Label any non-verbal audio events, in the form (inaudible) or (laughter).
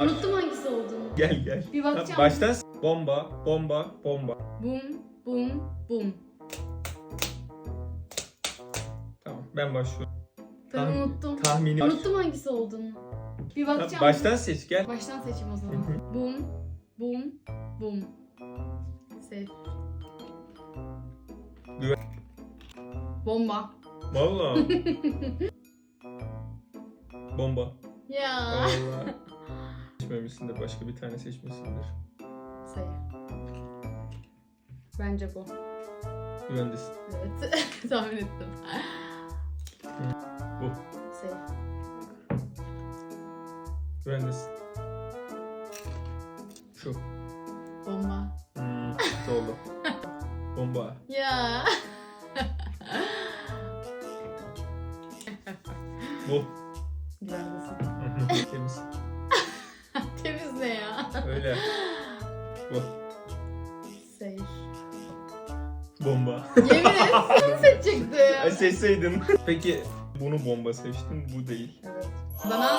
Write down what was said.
Unuttum hangisi olduğunu. Gel gel. Bir bakacağım. Baştan s- bomba, bomba, bomba. Bum bum bum. Tamam ben başlıyorum. Ben Tahmin- unuttum. Tahmini Unuttum hangisi olduğunu. Bir Tamam, bakacağım. Baştan seç gel. Baştan seçeyim o zaman. bum bum bum. Sev. Güven. Bomba. Valla. (laughs) bomba. Ya. Allah. Seçmemişsindir. Başka bir tane seçmişsindir. Sev. Bence bu. Güvendesin. Evet. (laughs) Tahmin ettim. Bu. Sev. Güvendesin. Şu. Bomba. Hmm, oldu. (laughs) Bomba. Ya. Bu. Hı, Temiz. Öyle. (gasps) Bu. Bomba. Yemin (laughs) Ay, seçecektim. Seçseydin. Peki bunu bomba seçtin. Bu değil. Evet. Bana